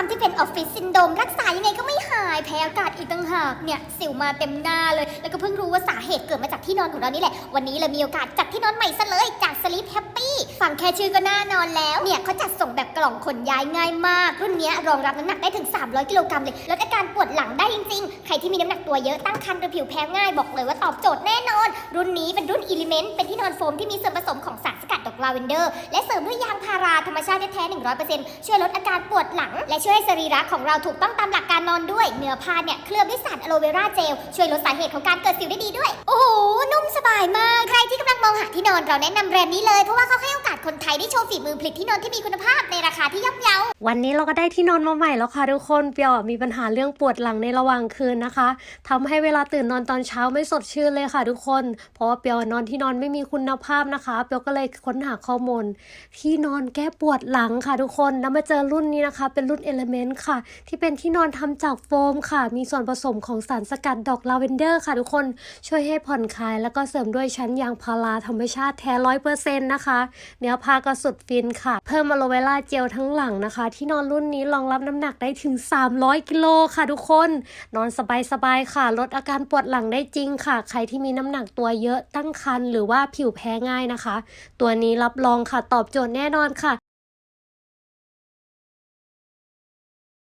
ความที่เป็นออฟฟิศซินโดมรักษายังไงก็ไม่หายแพ้อากาศอีกต่างหากเนี่ยสิวมาเต็มหน้าเลย แล้วก็เพิ่งรู้ว่าสาเหตุเกิดมาจากที่นอนของเรานี่แหละ วันนี้เรามีโอกาสจัดที่นอนใหม่ซะเลยจากสลิปแฮปปี้ ฟังแค่ชื่อก็น่านอนแล้ว เนี่ยเขาจัดส่งแบบกล่องขนย้ายง่ายมาก รุ่นนี้รองรับน้ำหนักได้ถึง 300 กิโลกรัมเลย ลดอาการปวดหลังได้จริง ๆ ใครที่มีน้ำหนักตัวเยอะตั้งครรภ์หรือผิวแพ้ง่ายบอกเลยว่าตอบโจทย์แน่นอน รุ่นนี้เป็นรุ่น Element เป็นที่นอนโฟมที่มีส่วนผสมของสารสกัดดอกลาเวนเดอร์ และเสริมด้วยยางพาราธรรมชาติแท้ๆ100%ช่วยลดอาการปวดหลัง และช่วยให้สรีระของเราถูกต้องตามหลักการนอนด้วยเนื้อผ้าเนี่ยเคลือบด้วยสารอะโลเวราเจลช่วยลดสาเหตุของการเกิดสิวได้ดีด้วย โอ้โหนุ่ ที่นอนเราแนะนำแบรนด์นี้เลย เพราะว่าเขาให้โอกาสคนไทยได้โชว์ฝีมือผลิตที่นอนที่มีคุณภาพในราคาที่ย่อมเยาวันนี้เราก็ได้ที่นอนมาใหม่แล้วค่ะทุกคนเปียวมีปัญหาเรื่องปวดหลังในระหว่างคืนนะคะทำให้เวลาตื่นนอนตอนเช้าไม่สดชื่นเลยค่ะทุกคน เพราะว่าเปียวนอนที่นอนไม่มีคุณภาพนะคะ เปียวก็เลยค้นหาข้อมูลที่นอนแก้ปวดหลังค่ะทุกคนแล้วมาเจอรุ่นนี้นะคะ เป็นรุ่น Element ค่ะ ที่เป็นที่นอนทำจากโฟมค่ะ มีส่วนผสมของสารสกัดดอกลาเวนเดอร์ค่ะทุกคนช่วยให้ผ่อนคลาย แล้วก็เสริมด้วยชั้นยางพาราธรรมชาติแท้ร้อยเปอร์เซ็นต์นะคะ เนื้อผ้าก็สุดฟินค่ะ เพิ่มอะโลเวล่าเจลทั้งหลังนะคะ ที่นอนรุ่นนี้รองรับน้ำหนักได้ถึง 300 กิโลค่ะทุกคน นอนสบายๆค่ะ ลดอาการปวดหลังได้จริงค่ะ ใครที่มีน้ำหนักตัวเยอะตั้งครรภ์หรือว่าผิวแพ้ง่ายนะคะ ตัวนี้รับรองค่ะตอบโจทย์แน่นอนค่ะ